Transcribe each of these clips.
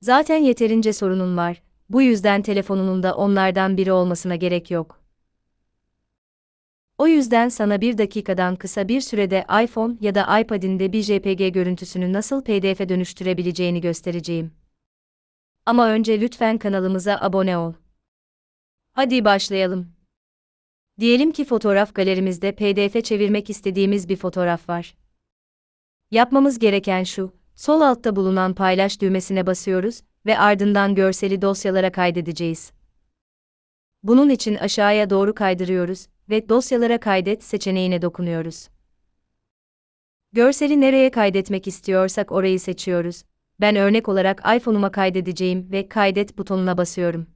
Zaten yeterince sorunun var. Bu yüzden telefonunun da onlardan biri olmasına gerek yok. O yüzden sana bir dakikadan kısa bir sürede iPhone ya da iPad'inde bir JPG görüntüsünü nasıl PDF'e dönüştürebileceğini göstereceğim. Ama önce lütfen kanalımıza abone ol. Hadi başlayalım. Diyelim ki fotoğraf galerimizde PDF'e çevirmek istediğimiz bir fotoğraf var. Yapmamız gereken şu, sol altta bulunan paylaş düğmesine basıyoruz ve ardından görseli dosyalara kaydedeceğiz. Bunun için aşağıya doğru kaydırıyoruz ve dosyalara kaydet seçeneğine dokunuyoruz. Görseli nereye kaydetmek istiyorsak orayı seçiyoruz. Ben örnek olarak iPhone'uma kaydedeceğim ve kaydet butonuna basıyorum.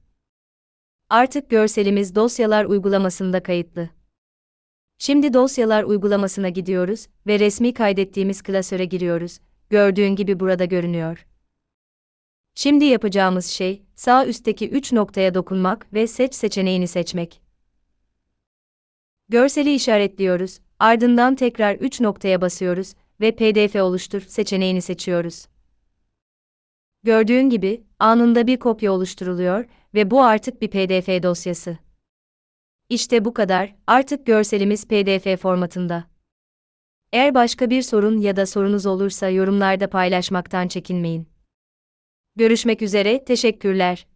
Artık görselimiz dosyalar uygulamasında kayıtlı. Şimdi dosyalar uygulamasına gidiyoruz ve resmi kaydettiğimiz klasöre giriyoruz. Gördüğün gibi burada görünüyor. Şimdi yapacağımız şey, sağ üstteki 3 noktaya dokunmak ve seç seçeneğini seçmek. Görseli işaretliyoruz, ardından tekrar 3 noktaya basıyoruz ve PDF oluştur seçeneğini seçiyoruz. Gördüğün gibi, anında bir kopya oluşturuluyor ve bu artık bir PDF dosyası. İşte bu kadar, artık görselimiz PDF formatında. Eğer başka bir sorun ya da sorunuz olursa yorumlarda paylaşmaktan çekinmeyin. Görüşmek üzere, teşekkürler.